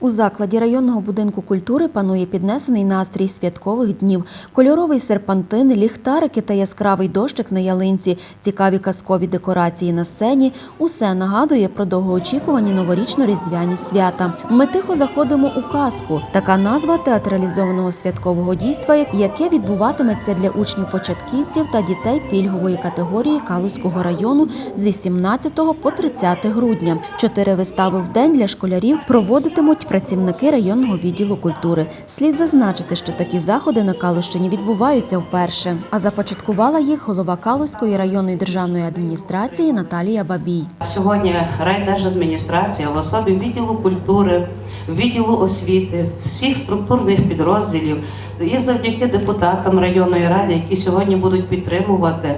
У закладі районного будинку культури панує піднесений настрій святкових днів. Кольоровий серпантин, ліхтарики та яскравий дощик на ялинці, цікаві казкові декорації на сцені – усе нагадує про довгоочікувані новорічно-різдвяні свята. Ми тихо заходимо у казку. Така назва театралізованого святкового дійства, яке відбуватиметься для учнів-початківців та дітей пільгової категорії Калузького району з 18 по 30 грудня. Чотири вистави в день для школярів проводитимуть працівники районного відділу культури. Слід зазначити, що такі заходи на Калущині відбуваються вперше. А започаткувала їх голова Калузької районної державної адміністрації Наталія Бабій. Сьогодні райдержадміністрація в особі відділу культури, відділу освіти, всіх структурних підрозділів і завдяки депутатам районної ради, які сьогодні будуть підтримувати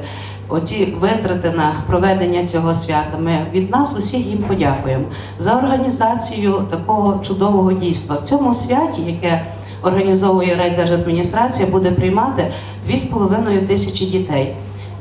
оті витрати на проведення цього свята. Ми від нас усіх їм подякуємо за організацію такого чудового дійства. В цьому святі, яке організовує райдержадміністрація, буде приймати 2,5 тисячі дітей.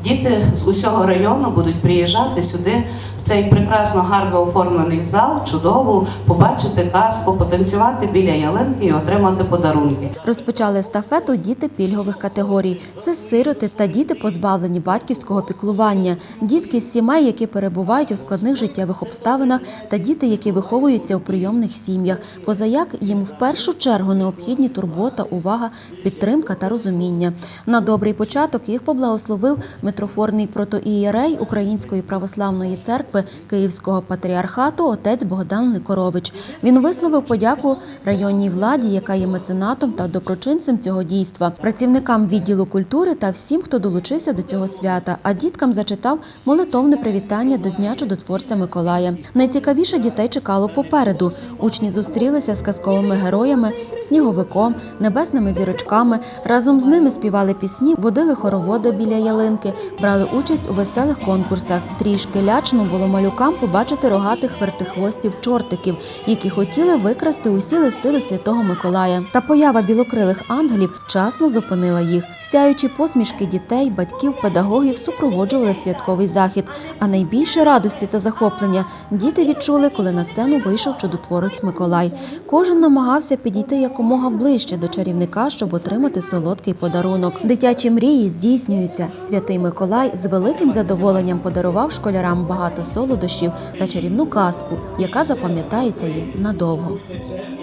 Діти з усього району будуть приїжджати сюди в цей прекрасно гарно оформлений зал, чудову, побачити казку, потанцювати біля ялинки і отримати подарунки. Розпочали естафету діти пільгових категорій. Це сироти та діти, позбавлені батьківського піклування, дітки з сімей, які перебувають у складних життєвих обставинах, та діти, які виховуються у прийомних сім'ях. Позаяк їм в першу чергу необхідні турбота, увага, підтримка та розуміння. На добрий початок їх поблагословив митрофорний протоієрей Української православної церкви Київського патріархату отець Богдан Никорович. Він висловив подяку районній владі, яка є меценатом та доброчинцем цього дійства, працівникам відділу культури та всім, хто долучився до цього свята. А діткам зачитав молитовне привітання до Дня чудотворця Миколая. Найцікавіше дітей чекало попереду. Учні зустрілися з казковими героями, сніговиком, небесними зірочками. Разом з ними співали пісні, водили хороводи біля ялинки, брали участь у веселих конкурсах. Трішки лячно було малюкам побачити рогатих вертихвостів чортиків, які хотіли викрасти усі листи до святого Миколая. Та поява білокрилих ангелів вчасно зупинила їх. Сяючі посмішки дітей, батьків, педагогів супроводжували святковий захід. А найбільше радості та захоплення діти відчули, коли на сцену вийшов чудотворець Миколай. Кожен намагався підійти якомога ближче до чарівника, щоб отримати солодкий подарунок. Дитячі мрії здійснюються. Святий Миколай з великим задоволенням подарував школярам багато солодощів та чарівну казку, яка запам'ятається їм надовго.